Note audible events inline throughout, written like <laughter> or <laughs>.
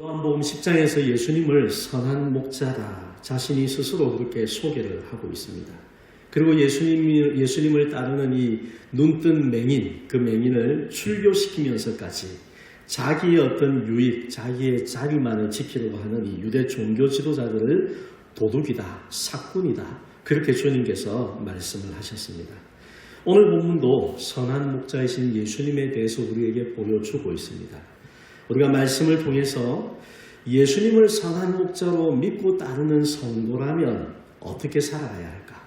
요한복음 10장에서 예수님을 선한 목자다 자신이 스스로 그렇게 소개를 하고 있습니다. 그리고 예수님, 예수님을 따르는 이 눈뜬 맹인, 그 맹인을 출교시키면서까지 자기의 어떤 유익, 자기의 자리만을 지키려고 하는 이 유대 종교 지도자들을 도둑이다, 사꾼이다. 그렇게 주님께서 말씀을 하셨습니다. 오늘 본문도 선한 목자이신 예수님에 대해서 우리에게 보여주고 있습니다. 우리가 말씀을 통해서 예수님을 선한 목자로 믿고 따르는 성도라면 어떻게 살아가야 할까?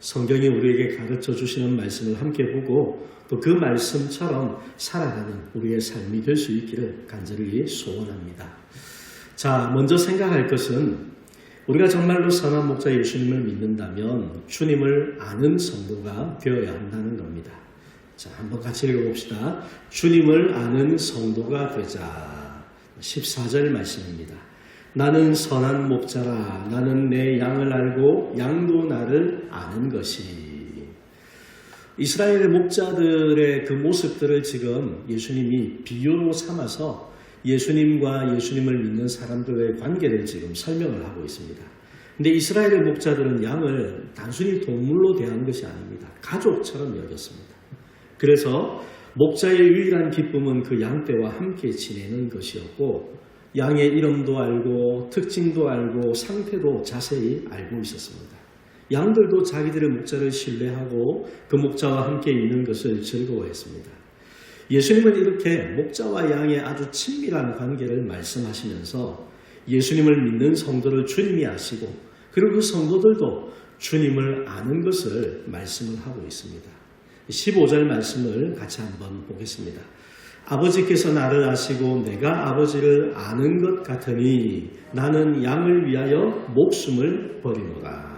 성경이 우리에게 가르쳐 주시는 말씀을 함께 보고 또 그 말씀처럼 살아가는 우리의 삶이 될 수 있기를 간절히 소원합니다. 자, 먼저 생각할 것은 우리가 정말로 선한 목자 예수님을 믿는다면 주님을 아는 성도가 되어야 한다는 겁니다. 자, 한번 같이 읽어봅시다. 주님을 아는 성도가 되자. 14절 말씀입니다. 나는 선한 목자라. 나는 내 양을 알고 양도 나를 아는 것이. 이스라엘 목자들의 그 모습들을 지금 예수님이 비유로 삼아서 예수님과 예수님을 믿는 사람들의 관계를 지금 설명을 하고 있습니다. 근데 이스라엘의 목자들은 양을 단순히 동물로 대한 것이 아닙니다. 가족처럼 여겼습니다. 그래서 목자의 유일한 기쁨은 그 양떼와 함께 지내는 것이었고 양의 이름도 알고 특징도 알고 상태도 자세히 알고 있었습니다. 양들도 자기들의 목자를 신뢰하고 그 목자와 함께 있는 것을 즐거워했습니다. 예수님은 이렇게 목자와 양의 아주 친밀한 관계를 말씀하시면서 예수님을 믿는 성도를 주님이 아시고 그리고 그 성도들도 주님을 아는 것을 말씀을 하고 있습니다. 15절 말씀을 같이 한번 보겠습니다. 아버지께서 나를 아시고 내가 아버지를 아는 것 같으니 나는 양을 위하여 목숨을 버리노라.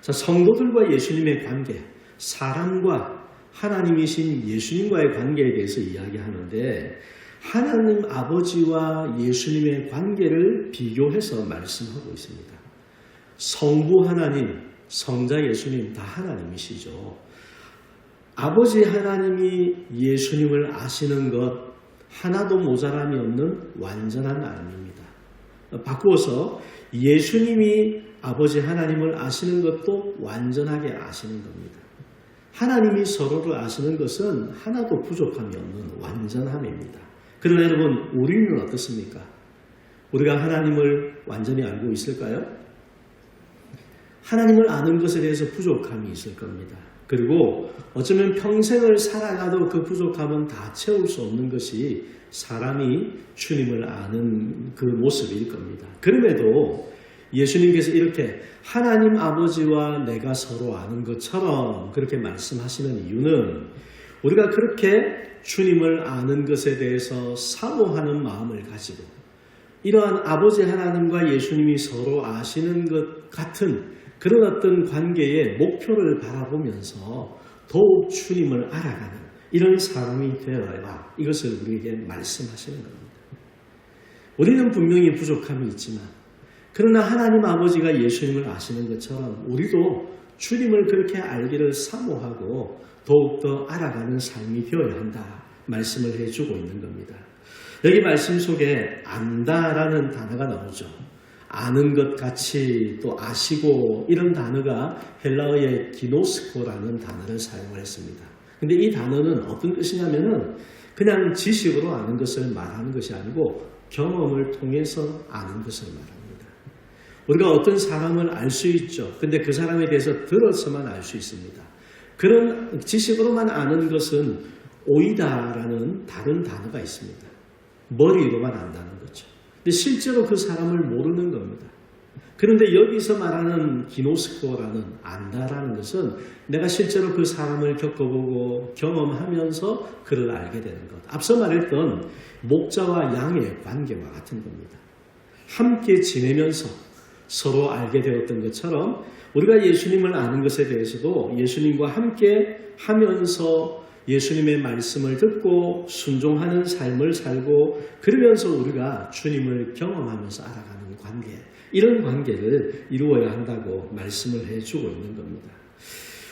자, 성도들과 예수님의 관계, 사람과 하나님이신 예수님과의 관계에 대해서 이야기하는데 하나님 아버지와 예수님의 관계를 비교해서 말씀하고 있습니다. 성부 하나님, 성자 예수님 다 하나님이시죠. 아버지 하나님이 예수님을 아시는 것 하나도 모자람이 없는 완전한 알입니다. 바꾸어서 예수님이 아버지 하나님을 아시는 것도 완전하게 아시는 겁니다. 하나님이 서로를 아시는 것은 하나도 부족함이 없는 완전함입니다. 그러나 여러분, 우리는 어떻습니까? 우리가 하나님을 완전히 알고 있을까요? 하나님을 아는 것에 대해서 부족함이 있을 겁니다. 그리고 어쩌면 평생을 살아가도 그 부족함은 다 채울 수 없는 것이 사람이 주님을 아는 그 모습일 겁니다. 그럼에도 예수님께서 이렇게 하나님 아버지와 내가 서로 아는 것처럼 그렇게 말씀하시는 이유는 우리가 그렇게 주님을 아는 것에 대해서 사모하는 마음을 가지고 이러한 아버지 하나님과 예수님이 서로 아시는 것 같은 그런 어떤 관계의 목표를 바라보면서 더욱 주님을 알아가는 이런 사람이 되어야 이것을 우리에게 말씀하시는 겁니다. 우리는 분명히 부족함이 있지만 그러나 하나님 아버지가 예수님을 아시는 것처럼 우리도 주님을 그렇게 알기를 사모하고 더욱더 알아가는 삶이 되어야 한다 말씀을 해주고 있는 겁니다. 여기 말씀 속에 안다라는 단어가 나오죠. 아는 것 같이 또 아시고 이런 단어가 헬라어의 기노스코라는 단어를 사용을 했습니다. 근데 이 단어는 어떤 뜻이냐면은 그냥 지식으로 아는 것을 말하는 것이 아니고 경험을 통해서 아는 것을 말합니다. 우리가 어떤 사람을 알 수 있죠. 근데 그 사람에 대해서 들어서만 알 수 있습니다. 그런 지식으로만 아는 것은 오이다라는 다른 단어가 있습니다. 머리로만 안다는 거죠. 근데 실제로 그 사람을 모르는 겁니다. 그런데 여기서 말하는 기노스코라는 안다라는 것은 내가 실제로 그 사람을 겪어보고 경험하면서 그를 알게 되는 것. 앞서 말했던 목자와 양의 관계와 같은 겁니다. 함께 지내면서 서로 알게 되었던 것처럼 우리가 예수님을 아는 것에 대해서도 예수님과 함께 하면서 예수님의 말씀을 듣고 순종하는 삶을 살고 그러면서 우리가 주님을 경험하면서 알아가는 관계 이런 관계를 이루어야 한다고 말씀을 해주고 있는 겁니다.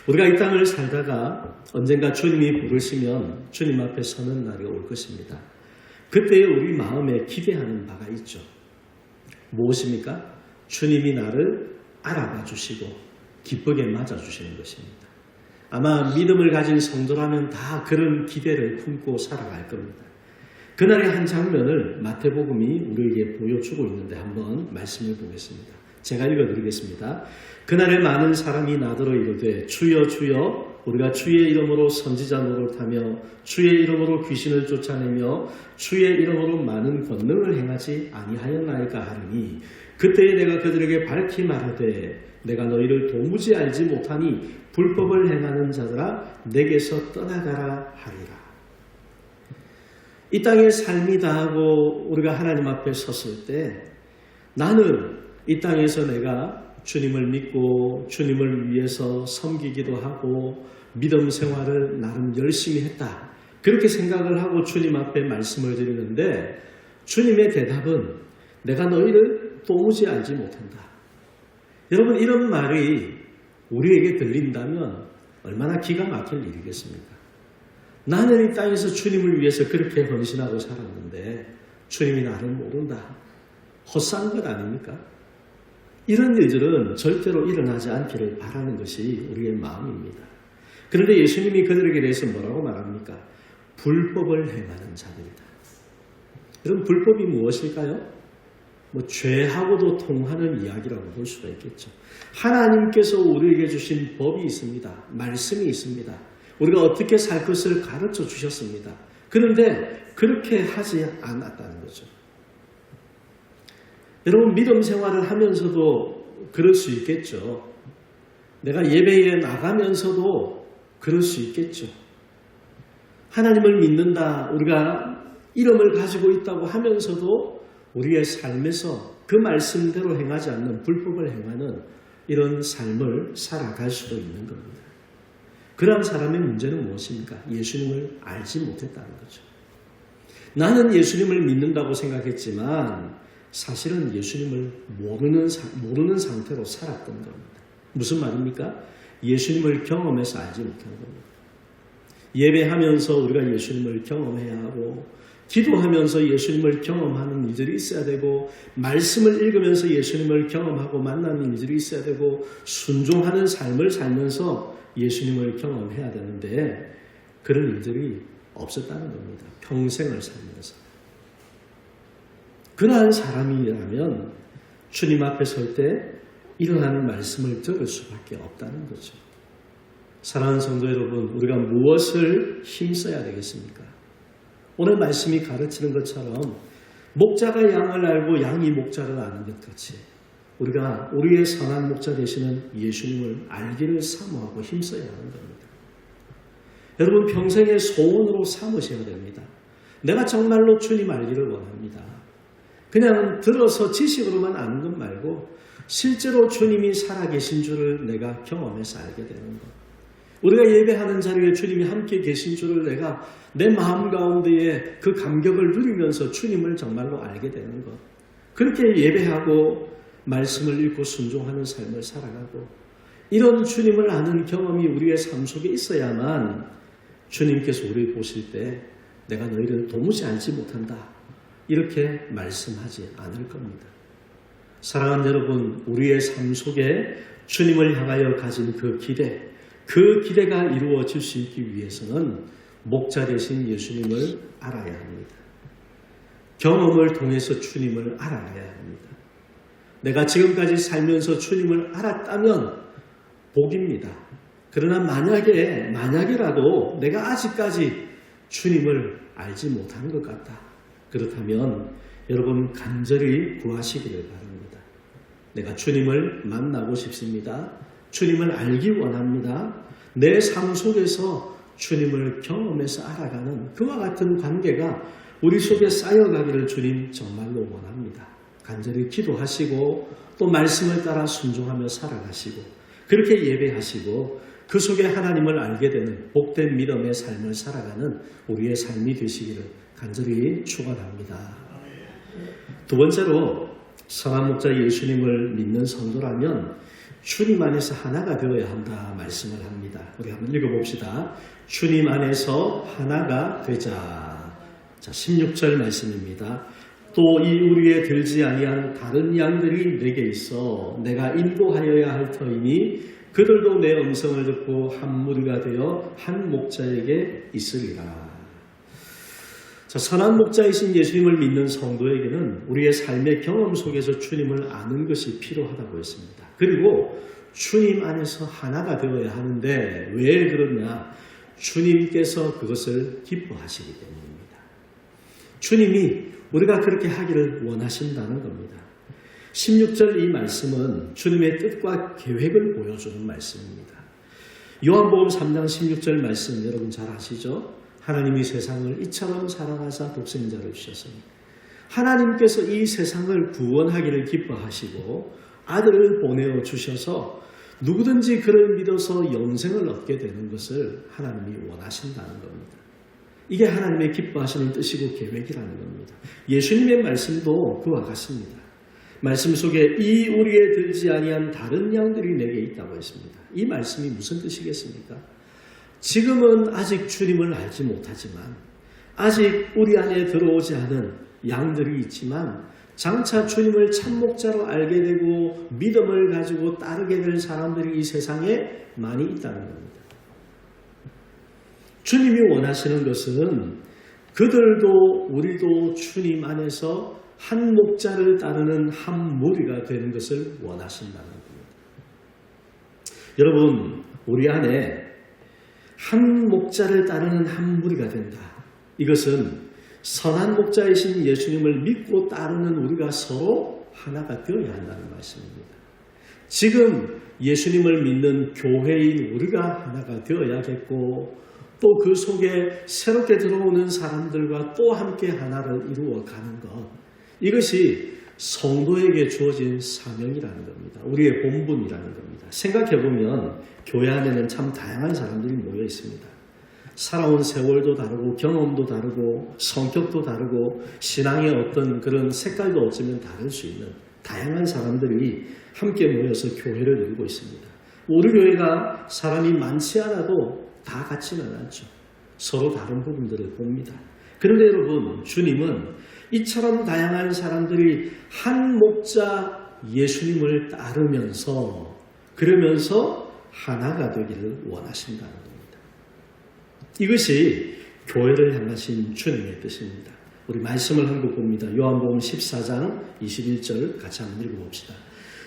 우리가 이 땅을 살다가 언젠가 주님이 부르시면 주님 앞에 서는 날이 올 것입니다. 그때 우리 마음에 기대하는 바가 있죠. 무엇입니까? 주님이 나를 알아봐 주시고 기쁘게 맞아 주시는 것입니다. 아마 믿음을 가진 성도라면 다 그런 기대를 품고 살아갈 겁니다. 그날의 한 장면을 마태복음이 우리에게 보여주고 있는데 한번 말씀해 보겠습니다. 제가 읽어드리겠습니다. 그날에 많은 사람이 나더러 이르되 주여 주여 우리가 주의 이름으로 선지자 노릇하며 주의 이름으로 귀신을 쫓아내며 주의 이름으로 많은 권능을 행하지 아니하였나이까 하느니 그때에 내가 그들에게 밝히 말하되 내가 너희를 도무지 알지 못하니 불법을 행하는 자들아 내게서 떠나가라 하리라. 이 땅의 삶이 다하고 우리가 하나님 앞에 섰을 때 나는 이 땅에서 내가 주님을 믿고 주님을 위해서 섬기기도 하고 믿음 생활을 나름 열심히 했다. 그렇게 생각을 하고 주님 앞에 말씀을 드리는데 주님의 대답은 내가 너희를 도무지 알지 못한다. 여러분 이런 말이 우리에게 들린다면 얼마나 기가 막힐 일이겠습니까? 나는 이 땅에서 주님을 위해서 그렇게 헌신하고 살았는데 주님이 나를 모른다. 헛산 것 아닙니까? 이런 일들은 절대로 일어나지 않기를 바라는 것이 우리의 마음입니다. 그런데 예수님이 그들에게 대해서 뭐라고 말합니까? 불법을 행하는 자들이다. 여러분, 불법이 무엇일까요? 뭐, 죄하고도 통하는 이야기라고 볼 수가 있겠죠. 하나님께서 우리에게 주신 법이 있습니다. 말씀이 있습니다. 우리가 어떻게 살 것을 가르쳐 주셨습니다. 그런데 그렇게 하지 않았다는 거죠. 여러분 믿음 생활을 하면서도 그럴 수 있겠죠. 내가 예배에 나가면서도 그럴 수 있겠죠. 하나님을 믿는다. 우리가 이름을 가지고 있다고 하면서도 우리의 삶에서 그 말씀대로 행하지 않는 불법을 행하는 이런 삶을 살아갈 수도 있는 겁니다. 그러한 사람의 문제는 무엇입니까? 예수님을 알지 못했다는 거죠. 나는 예수님을 믿는다고 생각했지만 사실은 예수님을 모르는, 모르는 상태로 살았던 겁니다. 무슨 말입니까? 예수님을 경험해서 알지 못한 겁니다. 예배하면서 우리가 예수님을 경험해야 하고, 기도하면서 예수님을 경험하는 일들이 있어야 되고, 말씀을 읽으면서 예수님을 경험하고 만나는 일들이 있어야 되고, 순종하는 삶을 살면서 예수님을 경험해야 되는데, 그런 일들이 없었다는 겁니다. 평생을 살면서. 그러한 사람이라면 주님 앞에 설때 이러한 말씀을 들을 수밖에 없다는 거죠. 사랑하는 성도 여러분, 우리가 무엇을 힘써야 되겠습니까? 오늘 말씀이 가르치는 것처럼 목자가 양을 알고 양이 목자를 아는 것 같이 우리가 우리의 선한 목자 되시는 예수님을 알기를 사모하고 힘써야 하는 겁니다. 여러분 평생의 소원으로 삼으셔야 됩니다. 내가 정말로 주님 알기를 원합니다. 그냥 들어서 지식으로만 아는 것 말고 실제로 주님이 살아계신 줄을 내가 경험해서 알게 되는 것. 우리가 예배하는 자리에 주님이 함께 계신 줄을 내가 내 마음 가운데에 그 감격을 누리면서 주님을 정말로 알게 되는 것. 그렇게 예배하고 말씀을 읽고 순종하는 삶을 살아가고 이런 주님을 아는 경험이 우리의 삶 속에 있어야만 주님께서 우리를 보실 때 내가 너희를 도무지 알지 못한다. 이렇게 말씀하지 않을 겁니다. 사랑하는 여러분, 우리의 삶 속에 주님을 향하여 가진 그 기대, 그 기대가 이루어질 수 있기 위해서는 목자 되신 예수님을 알아야 합니다. 경험을 통해서 주님을 알아가야 합니다. 내가 지금까지 살면서 주님을 알았다면 복입니다. 그러나 만약에, 만약이라도 내가 아직까지 주님을 알지 못한 것 같다. 그렇다면 여러분 간절히 구하시기를 바랍니다. 내가 주님을 만나고 싶습니다. 주님을 알기 원합니다. 내 삶 속에서 주님을 경험해서 알아가는 그와 같은 관계가 우리 속에 쌓여가기를 주님 정말로 원합니다. 간절히 기도하시고 또 말씀을 따라 순종하며 살아가시고 그렇게 예배하시고 그 속에 하나님을 알게 되는 복된 믿음의 삶을 살아가는 우리의 삶이 되시기를 간절히 축원합니다. 두 번째로 선한 목자 예수님을 믿는 성도라면 주님 안에서 하나가 되어야 한다 말씀을 합니다. 우리 한번 읽어봅시다. 주님 안에서 하나가 되자. 자, 16절 말씀입니다. 또 이 우리에 들지 아니한 다른 양들이 내게 있어 내가 인도하여야 할 터이니 그들도 내 음성을 듣고 한 무리가 되어 한 목자에게 있으리라. 자, 선한 목자이신 예수님을 믿는 성도에게는 우리의 삶의 경험 속에서 주님을 아는 것이 필요하다고 했습니다. 그리고 주님 안에서 하나가 되어야 하는데 왜 그러냐? 주님께서 그것을 기뻐하시기 때문입니다. 주님이 우리가 그렇게 하기를 원하신다는 겁니다. 16절 이 말씀은 주님의 뜻과 계획을 보여주는 말씀입니다. 요한복음 3장 16절 말씀 여러분 잘 아시죠? 하나님이 세상을 이처럼 사랑하사 독생자를 주셨으니 하나님께서 이 세상을 구원하기를 기뻐하시고 아들을 보내어 주셔서 누구든지 그를 믿어서 영생을 얻게 되는 것을 하나님이 원하신다는 겁니다. 이게 하나님의 기뻐하시는 뜻이고 계획이라는 겁니다. 예수님의 말씀도 그와 같습니다. 말씀 속에 이 우리에 들지 아니한 다른 양들이 내게 있다고 했습니다. 이 말씀이 무슨 뜻이겠습니까? 지금은 아직 주님을 알지 못하지만 아직 우리 안에 들어오지 않은 양들이 있지만 장차 주님을 참목자로 알게 되고 믿음을 가지고 따르게 될 사람들이 이 세상에 많이 있다는 겁니다. 주님이 원하시는 것은 그들도 우리도 주님 안에서 한 목자를 따르는 한 무리가 되는 것을 원하신다는 겁니다. 여러분, 우리 안에 한 목자를 따르는 한 무리가 된다. 이것은 선한 목자이신 예수님을 믿고 따르는 우리가 서로 하나가 되어야 한다는 말씀입니다. 지금 예수님을 믿는 교회인 우리가 하나가 되어야겠고 또 그 속에 새롭게 들어오는 사람들과 또 함께 하나를 이루어 가는 것. 이것이 성도에게 주어진 사명이라는 겁니다. 우리의 본분이라는 겁니다. 생각해보면 교회 안에는 참 다양한 사람들이 모여 있습니다. 살아온 세월도 다르고 경험도 다르고 성격도 다르고 신앙의 어떤 그런 색깔도 어쩌면 다를 수 있는 다양한 사람들이 함께 모여서 교회를 이루고 있습니다. 우리 교회가 사람이 많지 않아도 다 같지는 않죠. 서로 다른 부분들을 봅니다. 그런데 여러분, 주님은 이처럼 다양한 사람들이 한 목자 예수님을 따르면서 그러면서 하나가 되기를 원하신다는 겁니다. 이것이 교회를 향하신 주님의 뜻입니다. 우리 말씀을 한 번 봅니다. 요한복음 14장 21절 같이 한번 읽어봅시다.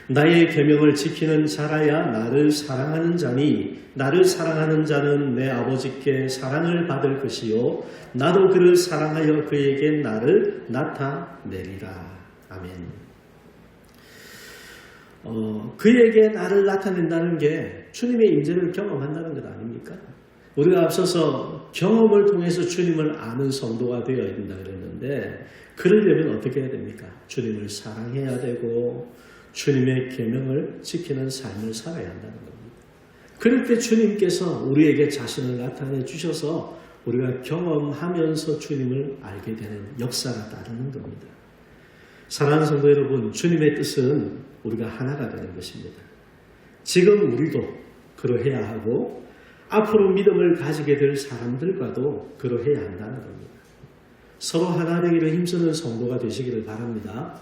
나의 계명을 지키는 자라야 나를 사랑하는 자니 나를 사랑하는 자는 내 아버지께 사랑을 받을 것이요 나도 그를 사랑하여 그에게 나를 나타내리라. 아멘. 어, 그에게 나를 나타낸다는 게 주님의 임재를 경험한다는 것 아닙니까? 우리가 앞서서 경험을 통해서 주님을 아는 성도가 되어야 된다 그랬는데 그러려면 어떻게 해야 됩니까? 주님을 사랑해야 되고 주님의 계명을 지키는 삶을 살아야 한다는 겁니다. 그럴 때 주님께서 우리에게 자신을 나타내 주셔서 우리가 경험하면서 주님을 알게 되는 역사가 따르는 겁니다. 사랑하는 성도 여러분, 주님의 뜻은 우리가 하나가 되는 것입니다. 지금 우리도 그러해야 하고 앞으로 믿음을 가지게 될 사람들과도 그러해야 한다는 겁니다. 서로 하나 되기를 힘쓰는 성도가 되시기를 바랍니다.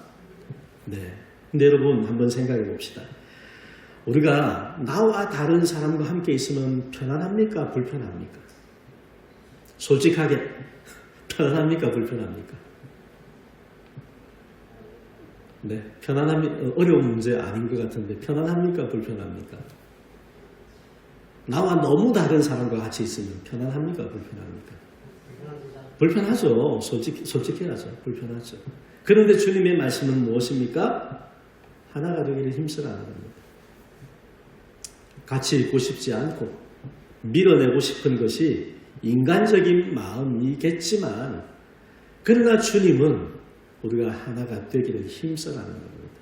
네. 근데 여러분 한번 생각해 봅시다. 우리가 나와 다른 사람과 함께 있으면 편안합니까? 불편합니까? 솔직하게 <laughs> 편안합니까? 불편합니까? 네, 편안함이 어려운 문제 아닌 것 같은데 편안합니까? 불편합니까? 나와 너무 다른 사람과 같이 있으면 편안합니까? 불편합니까? 불편하죠. 솔직, 솔직해야죠. 불편하죠. 그런데 주님의 말씀은 무엇입니까? 하나가 되기를 힘쓰라는 겁니다. 같이 있고 싶지 않고 밀어내고 싶은 것이 인간적인 마음이겠지만 그러나 주님은 우리가 하나가 되기를 힘쓰라는 겁니다.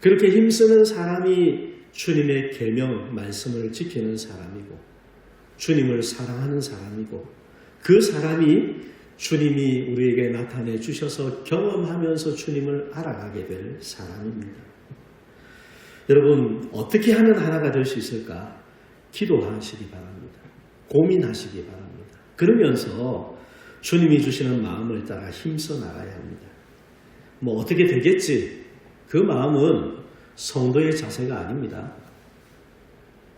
그렇게 힘쓰는 사람이 주님의 계명 말씀을 지키는 사람이고 주님을 사랑하는 사람이고 그 사람이 주님이 우리에게 나타내 주셔서 경험하면서 주님을 알아가게 될 사람입니다. 여러분 어떻게 하면 하나가 될 수 있을까? 기도하시기 바랍니다. 고민하시기 바랍니다. 그러면서 주님이 주시는 마음을 따라 힘써 나가야 합니다. 뭐 어떻게 되겠지? 그 마음은 성도의 자세가 아닙니다.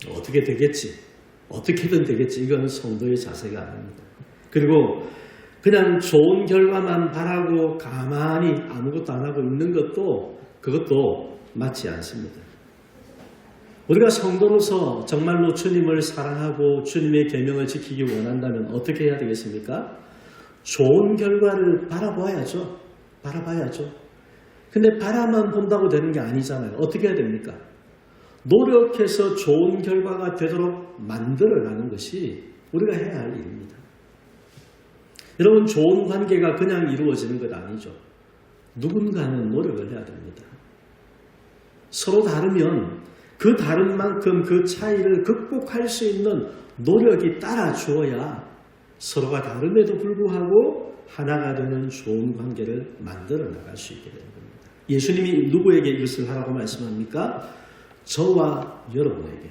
어떻게 되겠지? 어떻게든 되겠지? 이건 성도의 자세가 아닙니다. 그리고 그냥 좋은 결과만 바라고 가만히 아무것도 안 하고 있는 것도 그것도 맞지 않습니다. 우리가 성도로서 정말로 주님을 사랑하고 주님의 계명을 지키기 원한다면 어떻게 해야 되겠습니까? 좋은 결과를 바라봐야죠. 바라봐야죠. 근데 바라만 본다고 되는 게 아니잖아요. 어떻게 해야 됩니까? 노력해서 좋은 결과가 되도록 만들어가는 것이 우리가 해야 할 일입니다. 여러분, 좋은 관계가 그냥 이루어지는 것 아니죠. 누군가는 노력을 해야 됩니다. 서로 다르면 그 다른 만큼 그 차이를 극복할 수 있는 노력이 따라 주어야 서로가 다름에도 불구하고 하나가 되는 좋은 관계를 만들어 나갈 수 있게 되는 겁니다. 예수님이 누구에게 이것을 하라고 말씀합니까? 저와 여러분에게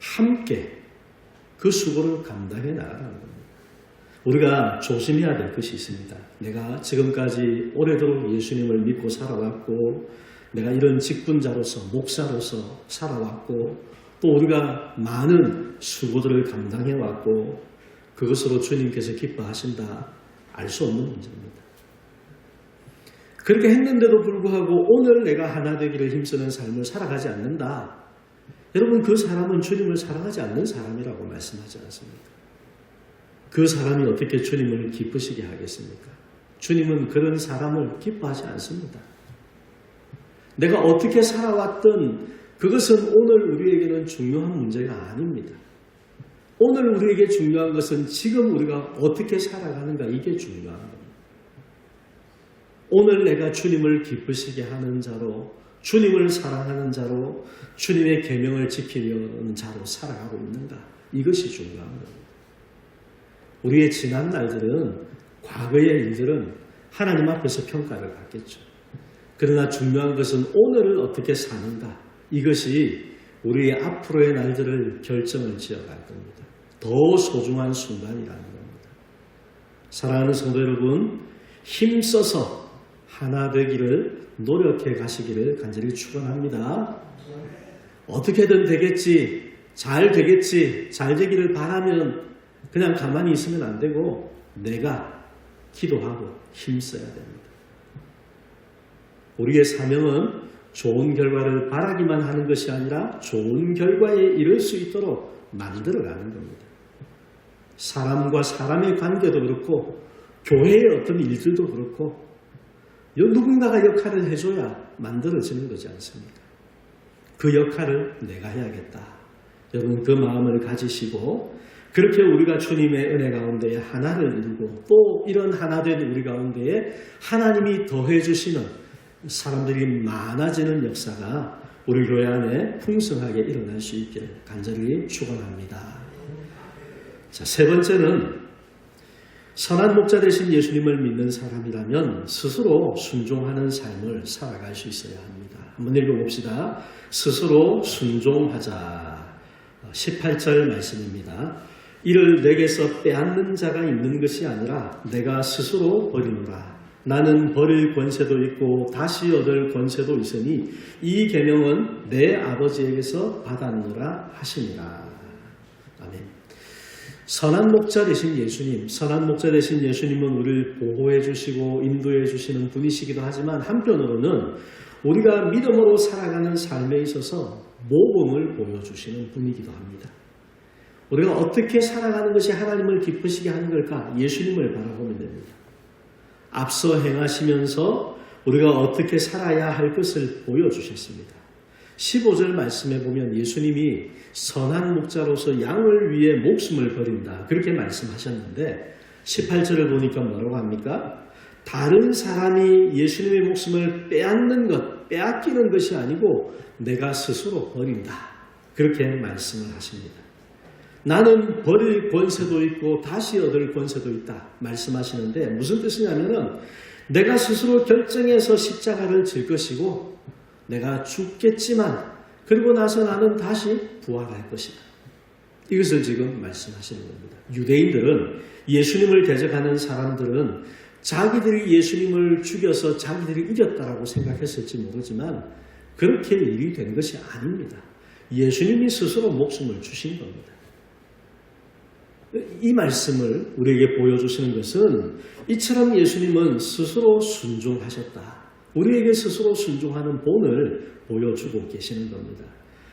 함께 그 수고를 감당해 나가라는 겁니다. 우리가 조심해야 될 것이 있습니다. 내가 지금까지 오래도록 예수님을 믿고 살아왔고, 내가 이런 직분자로서, 목사로서 살아왔고, 또 우리가 많은 수고들을 감당해왔고, 그것으로 주님께서 기뻐하신다. 알 수 없는 문제입니다. 그렇게 했는데도 불구하고 오늘 내가 하나 되기를 힘쓰는 삶을 살아가지 않는다. 여러분, 그 사람은 주님을 사랑하지 않는 사람이라고 말씀하지 않습니까? 그 사람이 어떻게 주님을 기쁘시게 하겠습니까? 주님은 그런 사람을 기뻐하지 않습니다. 내가 어떻게 살아왔든 그것은 오늘 우리에게는 중요한 문제가 아닙니다. 오늘 우리에게 중요한 것은 지금 우리가 어떻게 살아가는가 이게 중요한 겁니다. 오늘 내가 주님을 기쁘시게 하는 자로 주님을 사랑하는 자로 주님의 계명을 지키려는 자로 살아가고 있는가 이것이 중요한 겁니다. 우리의 지난 날들은 과거의 일들은 하나님 앞에서 평가를 받겠죠. 그러나 중요한 것은 오늘을 어떻게 사는가 이것이 우리의 앞으로의 날들을 결정을 지어갈 겁니다. 더 소중한 순간이라는 겁니다. 사랑하는 성도 여러분, 힘써서 하나 되기를 노력해 가시기를 간절히 축원합니다. 어떻게든 되겠지, 잘 되겠지, 잘 되기를 바라면 그냥 가만히 있으면 안 되고 내가 기도하고 힘써야 됩니다. 우리의 사명은 좋은 결과를 바라기만 하는 것이 아니라 좋은 결과에 이를 수 있도록 만들어가는 겁니다. 사람과 사람의 관계도 그렇고 교회의 어떤 일들도 그렇고 누군가가 역할을 해줘야 만들어지는 거지 않습니까? 그 역할을 내가 해야겠다. 여러분 그 마음을 가지시고 그렇게 우리가 주님의 은혜 가운데에 하나를 이루고 또 이런 하나 된 우리 가운데에 하나님이 더해 주시는 사람들이 많아지는 역사가 우리 교회 안에 풍성하게 일어날 수 있기를 간절히 축원합니다. 자, 세 번째는 선한 목자 되신 예수님을 믿는 사람이라면 스스로 순종하는 삶을 살아갈 수 있어야 합니다. 한번 읽어봅시다. 스스로 순종하자. 18절 말씀입니다. 이를 내게서 빼앗는 자가 있는 것이 아니라 내가 스스로 버리노라. 나는 버릴 권세도 있고 다시 얻을 권세도 있으니 이 계명은 내 아버지에게서 받았노라 하시니라. 아멘. 선한 목자 되신 예수님, 선한 목자 되신 예수님은 우리를 보호해 주시고 인도해 주시는 분이시기도 하지만 한편으로는 우리가 믿음으로 살아가는 삶에 있어서 모범을 보여주시는 분이기도 합니다. 우리가 어떻게 살아가는 것이 하나님을 기쁘시게 하는 걸까? 예수님을 바라보면 됩니다. 앞서 행하시면서 우리가 어떻게 살아야 할 것을 보여주셨습니다. 15절 말씀에 보면 예수님이 선한 목자로서 양을 위해 목숨을 버린다. 그렇게 말씀하셨는데 18절을 보니까 뭐라고 합니까? 다른 사람이 예수님의 목숨을 빼앗는 것, 빼앗기는 것이 아니고 내가 스스로 버린다. 그렇게 말씀을 하십니다. 나는 버릴 권세도 있고 다시 얻을 권세도 있다. 말씀하시는데 무슨 뜻이냐면은 내가 스스로 결정해서 십자가를 질 것이고 내가 죽겠지만 그리고 나서 나는 다시 부활할 것이다. 이것을 지금 말씀하시는 겁니다. 유대인들은 예수님을 대적하는 사람들은 자기들이 예수님을 죽여서 자기들이 이겼다라고 생각했을지 모르지만 그렇게 일이 된 것이 아닙니다. 예수님이 스스로 목숨을 주신 겁니다. 이 말씀을 우리에게 보여주시는 것은 이처럼 예수님은 스스로 순종하셨다. 우리에게 스스로 순종하는 본을 보여주고 계시는 겁니다.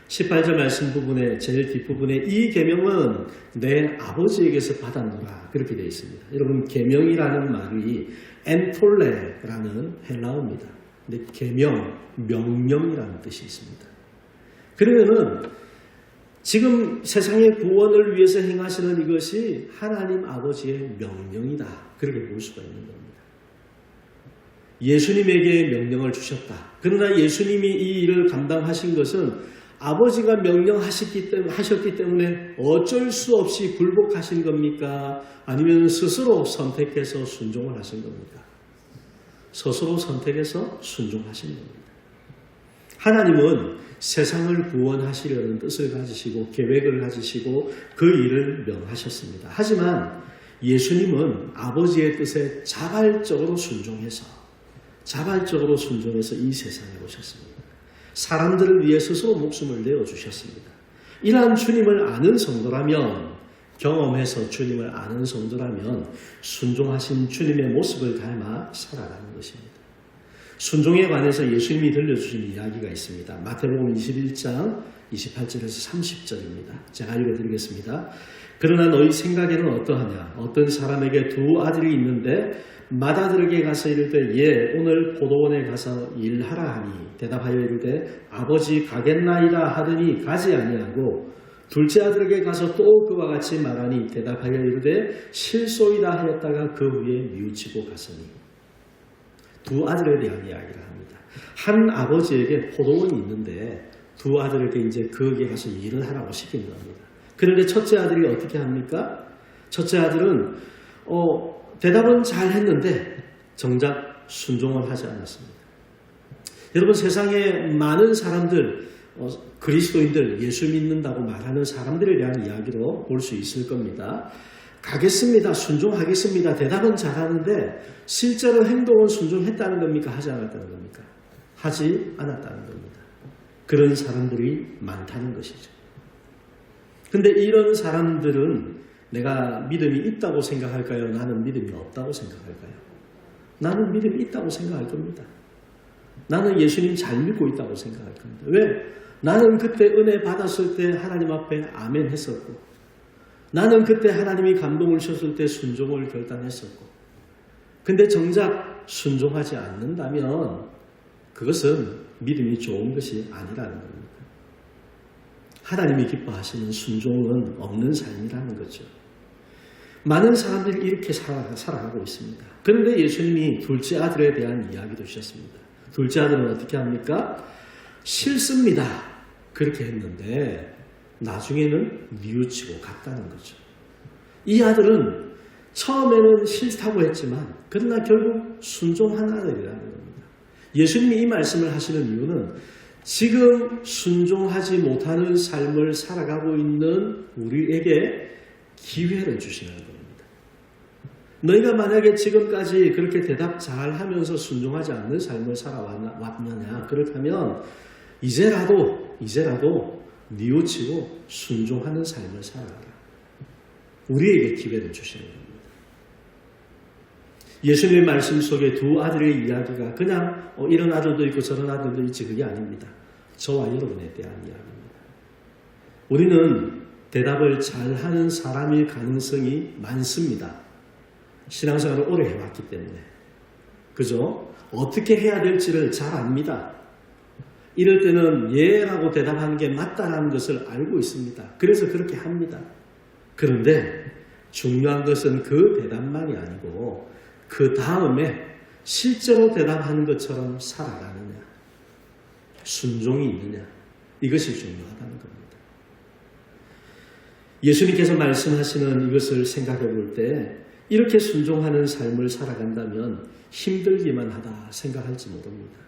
18절 말씀 부분의 제일 뒷부분에 이 계명은 내 아버지에게서 받았노라 그렇게 되어 있습니다. 여러분 계명이라는 말이 엔톨레라는 헬라어입니다. 근데 계명, 명령이라는 뜻이 있습니다. 그러면은 지금 세상의 구원을 위해서 행하시는 이것이 하나님 아버지의 명령이다. 그렇게 볼 수가 있는 겁니다. 예수님에게 명령을 주셨다. 그러나 예수님이 이 일을 감당하신 것은 아버지가 명령하셨기 때문에, 하셨기 때문에 어쩔 수 없이 굴복하신 겁니까? 아니면 스스로 선택해서 순종을 하신 겁니까? 스스로 선택해서 순종하신 겁니다. 하나님은 세상을 구원하시려는 뜻을 가지시고 계획을 가지시고 그 일을 명하셨습니다. 하지만 예수님은 아버지의 뜻에 자발적으로 순종해서 자발적으로 순종해서 이 세상에 오셨습니다. 사람들을 위해 스스로 목숨을 내어 주셨습니다. 이러한 주님을 아는 성도라면 경험해서 주님을 아는 성도라면 순종하신 주님의 모습을 닮아 살아가는 것입니다. 순종에 관해서 예수님이 들려주신 이야기가 있습니다. 마태복음 21장 28절에서 30절입니다. 제가 읽어드리겠습니다. 그러나 너희 생각에는 어떠하냐? 어떤 사람에게 두 아들이 있는데 맏아들에게 가서 이르되 예 오늘 포도원에 가서 일하라 하니 대답하여 이르되 아버지 가겠나이다 하더니 가지 아니하고 둘째 아들에게 가서 또 그와 같이 말하니 대답하여 이르되 실소이다 하였다가 그 후에 뉘우치고 갔으니 두 아들에 대한 이야기를 합니다. 한 아버지에게 포도원이 있는데 두 아들에게 이제 거기에 가서 일을 하라고 시키는 겁니다. 그런데 첫째 아들이 어떻게 합니까? 첫째 아들은 어, 대답은 잘 했는데 정작 순종을 하지 않았습니다. 여러분 세상에 많은 사람들 어, 그리스도인들 예수 믿는다고 말하는 사람들에 대한 이야기로 볼 수 있을 겁니다. 가겠습니다. 순종하겠습니다. 대답은 잘하는데 실제로 행동은 순종했다는 겁니까? 하지 않았다는 겁니까? 하지 않았다는 겁니다. 그런 사람들이 많다는 것이죠. 근데 이런 사람들은 내가 믿음이 있다고 생각할까요? 나는 믿음이 없다고 생각할까요? 나는 믿음이 있다고 생각할 겁니다. 나는 예수님 잘 믿고 있다고 생각할 겁니다. 왜? 나는 그때 은혜 받았을 때 하나님 앞에 아멘 했었고, 나는 그때 하나님이 감동을 주셨을 때 순종을 결단했었고, 근데 정작 순종하지 않는다면 그것은 믿음이 좋은 것이 아니라는 겁니다. 하나님이 기뻐하시는 순종은 없는 삶이라는 거죠. 많은 사람들이 이렇게 살아, 살아가고 있습니다. 그런데 예수님이 둘째 아들에 대한 이야기도 주셨습니다. 둘째 아들은 어떻게 합니까? 싫습니다. 그렇게 했는데 나중에는 뉘우치고 갔다는 거죠. 이 아들은 처음에는 싫다고 했지만 그러나 결국 순종한 아들이라는 겁니다. 예수님이 이 말씀을 하시는 이유는 지금 순종하지 못하는 삶을 살아가고 있는 우리에게 기회를 주시는 겁니다. 너희가 만약에 지금까지 그렇게 대답 잘 하면서 순종하지 않는 삶을 살아왔느냐? 그렇다면 이제라도, 이제라도 뉘우치고 순종하는 삶을 살아가라. 우리에게 기회를 주시는 겁니다. 예수님의 말씀 속에 두 아들의 이야기가 그냥 어, 이런 아들도 있고 저런 아들도 있지 그게 아닙니다. 저와 여러분에 대한 이야기입니다. 우리는 대답을 잘하는 사람일 가능성이 많습니다. 신앙생활을 오래 해왔기 때문에. 그죠? 어떻게 해야 될지를 잘 압니다. 이럴 때는 예라고 대답하는 게 맞다라는 것을 알고 있습니다. 그래서 그렇게 합니다. 그런데 중요한 것은 그 대답만이 아니고 그 다음에 실제로 대답하는 것처럼 살아가느냐, 순종이 있느냐, 이것이 중요하다는 겁니다. 예수님께서 말씀하시는 이것을 생각해 볼 때 이렇게 순종하는 삶을 살아간다면 힘들기만 하다 생각할지 모릅니다.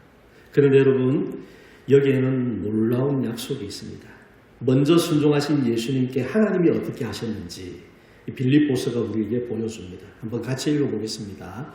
그런데 여러분, 여기에는 놀라운 약속이 있습니다. 먼저 순종하신 예수님께 하나님이 어떻게 하셨는지 이 빌립보서가 우리에게 보여줍니다. 한번 같이 읽어보겠습니다.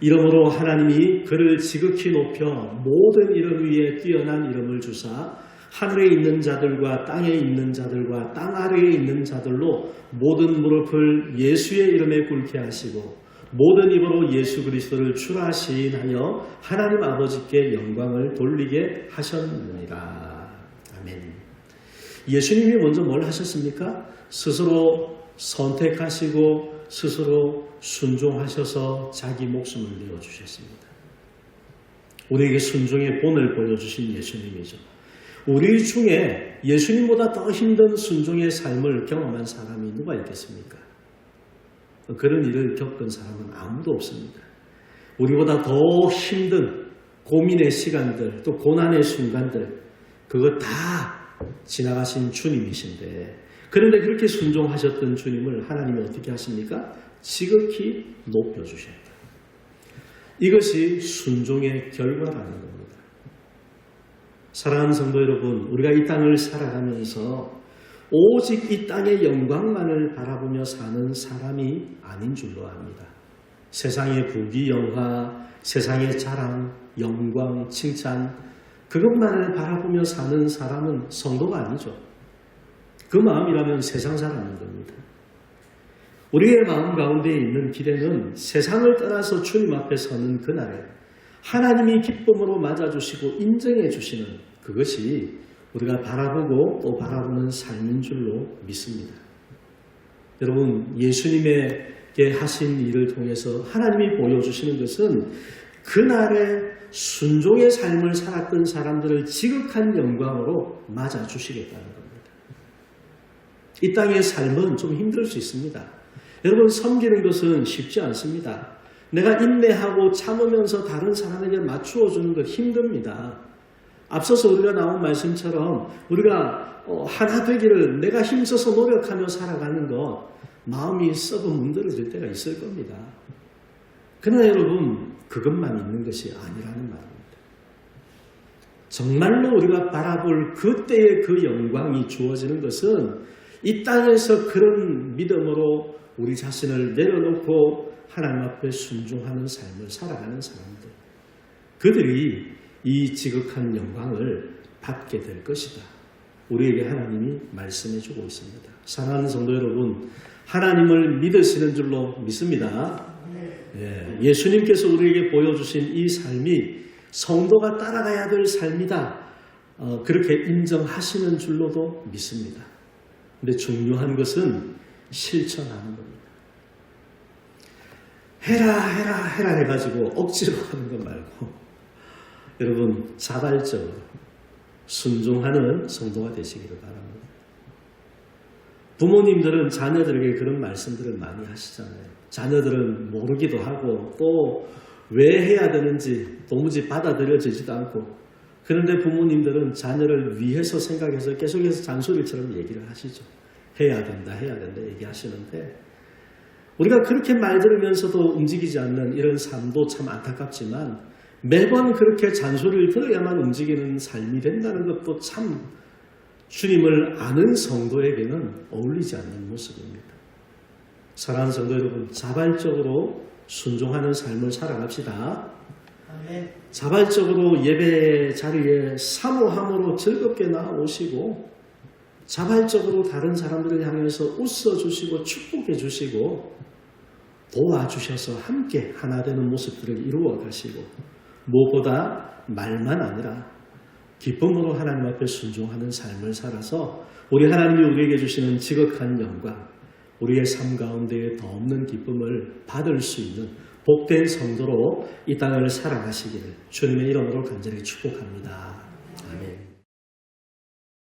이러므로 하나님이 그를 지극히 높여 모든 이름 위에 뛰어난 이름을 주사 하늘에 있는 자들과 땅에 있는 자들과 땅 아래에 있는 자들로 모든 무릎을 예수의 이름에 꿇게 하시고 모든 입으로 예수 그리스도를 주라 시인하여 하나님 아버지께 영광을 돌리게 하셨느니라. 아멘. 예수님이 먼저 뭘 하셨습니까? 스스로 선택하시고 스스로 순종하셔서 자기 목숨을 내어주셨습니다. 우리에게 순종의 본을 보여주신 예수님이죠. 우리 중에 예수님보다 더 힘든 순종의 삶을 경험한 사람이 누가 있겠습니까? 그런 일을 겪은 사람은 아무도 없습니다. 우리보다 더 힘든 고민의 시간들, 또 고난의 순간들, 그거 다 지나가신 주님이신데, 그런데 그렇게 순종하셨던 주님을 하나님이 어떻게 하십니까? 지극히 높여주셨다. 이것이 순종의 결과라는 겁니다. 사랑하는 성도 여러분, 우리가 이 땅을 살아가면서 오직 이 땅의 영광만을 바라보며 사는 사람이 아닌 줄로 압니다. 세상의 부귀, 영화, 세상의 자랑, 영광, 칭찬, 그것만을 바라보며 사는 사람은 성도가 아니죠. 그 마음이라면 세상 사람인 겁니다. 우리의 마음 가운데 있는 기대는 세상을 떠나서 주님 앞에 서는 그날에 하나님이 기쁨으로 맞아주시고 인정해 주시는 그것이 우리가 바라보고 또 바라보는 삶인 줄로 믿습니다. 여러분, 예수님에게 하신 일을 통해서 하나님이 보여주시는 것은 그날의 순종의 삶을 살았던 사람들을 지극한 영광으로 맞아주시겠다는 겁니다. 이 땅의 삶은 좀 힘들 수 있습니다. 여러분, 섬기는 것은 쉽지 않습니다. 내가 인내하고 참으면서 다른 사람에게 맞추어 주는 것 힘듭니다. 앞서서 우리가 나온 말씀처럼 우리가 어, 하나 되기를 내가 힘써서 노력하며 살아가는 것 마음이 썩어 문드러질 때가 있을 겁니다. 그러나 여러분 그것만 있는 것이 아니라는 말입니다. 정말로 우리가 바라볼 그때의 그 영광이 주어지는 것은 이 땅에서 그런 믿음으로 우리 자신을 내려놓고 하나님 앞에 순종하는 삶을 살아가는 사람들. 그들이 이 지극한 영광을 받게 될 것이다. 우리에게 하나님이 말씀해 주고 있습니다. 사랑하는 성도 여러분, 하나님을 믿으시는 줄로 믿습니다. 예, 예수님께서 우리에게 보여주신 이 삶이 성도가 따라가야 될 삶이다. 어, 그렇게 인정하시는 줄로도 믿습니다. 근데 중요한 것은 실천하는 겁니다. 해라, 해라, 해라 해가지고 억지로 하는 것 말고, 여러분, 자발적으로 순종하는 성도가 되시기를 바랍니다. 부모님들은 자녀들에게 그런 말씀들을 많이 하시잖아요. 자녀들은 모르기도 하고, 또 왜 해야 되는지 도무지 받아들여지지도 않고, 그런데 부모님들은 자녀를 위해서 생각해서 계속해서 잔소리처럼 얘기를 하시죠. 해야 된다, 해야 된다 얘기하시는데, 우리가 그렇게 말 들으면서도 움직이지 않는 이런 삶도 참 안타깝지만 매번 그렇게 잔소리를 들어야만 움직이는 삶이 된다는 것도 참 주님을 아는 성도에게는 어울리지 않는 모습입니다. 사랑하는 성도 여러분, 자발적으로 순종하는 삶을 살아갑시다. 자발적으로 예배 자리에 사모함으로 즐겁게 나오시고 자발적으로 다른 사람들을 향해서 웃어주시고 축복해주시고 도와주셔서 함께 하나 되는 모습들을 이루어 가시고 무엇보다 말만 아니라 기쁨으로 하나님 앞에 순종하는 삶을 살아서 우리 하나님이 우리에게 주시는 지극한 영광, 우리의 삶 가운데에 더 없는 기쁨을 받을 수 있는 복된 성도로 이 땅을 살아가시기를 주님의 이름으로 간절히 축복합니다. 아멘.